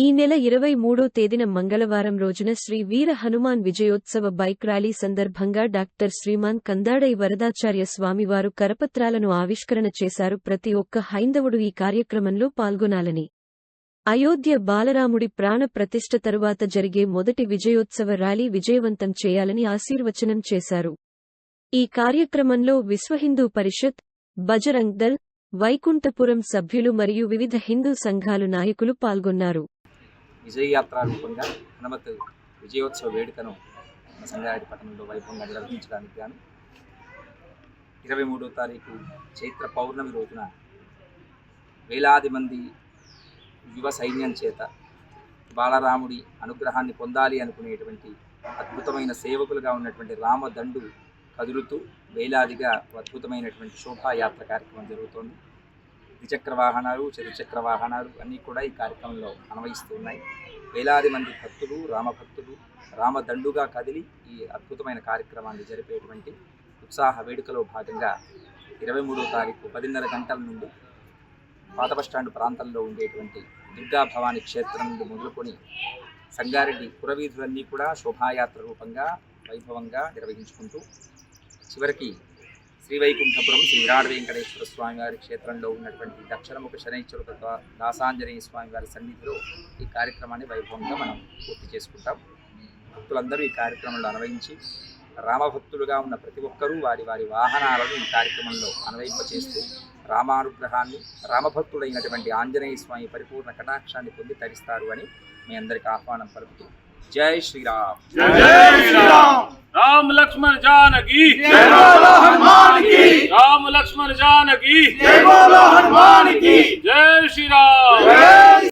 ఈ నెల ఇరవై మూడో తేదీన మంగళవారం రోజున శ్రీ వీర హనుమాన్ విజయోత్సవ బైక్ ర్యాలీ సందర్భంగా డాక్టర్ శ్రీమాన్ కందాడై వరదాచార్య స్వామివారు కరపత్రాలను ఆవిష్కరణ చేశారు. ప్రతి ఒక్క హైందవుడు ఈ కార్యక్రమంలో పాల్గొనాలని. అయోధ్య బాలరాముడి ప్రాణ ప్రతిష్ఠ తరువాత జరిగే మొదటి విజయోత్సవ ర్యాలీ విజయవంతం చేయాలని ఆశీర్వచనం చేశారు. ఈ కార్యక్రమంలో విశ్వహిందూ పరిషత్ బజరంగ్ దళ్ వైకుంఠపురం సభ్యులు మరియు వివిధ హిందూ సంఘాలు నాయకులు పాల్గొన్నారు. విజయయాత్ర రూపంగా హనుమత్ విజయోత్సవ వేడుకను మన సంగారెడ్డి పట్టణంలో వైభవంగా నిర్వహించడానికి గాను ఇరవై మూడో తారీఖు చైత్ర పౌర్ణమి రోజున వేలాది మంది యువ సైన్యం చేత బాలరాముడి అనుగ్రహాన్ని పొందాలి అనుకునేటువంటి అద్భుతమైన సేవకులుగా ఉన్నటువంటి రామదండు కదులుతూ వేలాదిగా అద్భుతమైనటువంటి శోభాయాత్ర కార్యక్రమం జరుగుతోంది. ద్విచక్ర వాహనాలు చతుచక్ర వాహనాలు అన్నీ కూడా ఈ కార్యక్రమంలో అన్వయిస్తూ ఉన్నాయి వేలాది మంది భక్తులు రామభక్తులు రామదండుగా కదిలి ఈ అద్భుతమైన కార్యక్రమాన్ని జరిపేటువంటి ఉత్సాహ వేడుకలో భాగంగా ఇరవై మూడో తారీఖు పదిన్నర గంటల నుండి పాత బస్టాండ్ ప్రాంతంలో ఉండేటువంటి దుర్గా భవాని క్షేత్రం నుండి మొదలుకొని సంగారెడ్డి పురవీధులన్నీ కూడా శోభాయాత్ర రూపంగా వైభవంగా నిర్వహించుకుంటూ చివరికి శ్రీవైకుంఠపురం శ్రీ విరాడ వెంకటేశ్వర స్వామి వారి క్షేత్రంలో ఉన్నటువంటి దక్షిణముఖ శనైశ్వరుడు దాసాంజనేయ స్వామి వారి సన్నిధిలో ఈ కార్యక్రమాన్ని వైభవంగా మనం పూర్తి చేసుకుంటాం. భక్తులందరూ ఈ కార్యక్రమంలో అనువయించి రామభక్తులుగా ఉన్న ప్రతి ఒక్కరూ వారి వారి వాహనాలను ఈ కార్యక్రమంలో అనువయింపచేస్తూ రామానుగ్రహాన్ని రామభక్తుడైనటువంటి ఆంజనేయ స్వామి పరిపూర్ణ కటాక్షాన్ని పొంది తరిస్తారు అని మీ అందరికీ ఆహ్వానం పలుకుతూ జై శ్రీరామ్. జై శ్రీరామ్. రామ లక్ష్మణ జానకి. राम लक्ष्मण जानकी। जय बोलो हनुमान की। जय श्री राम। जय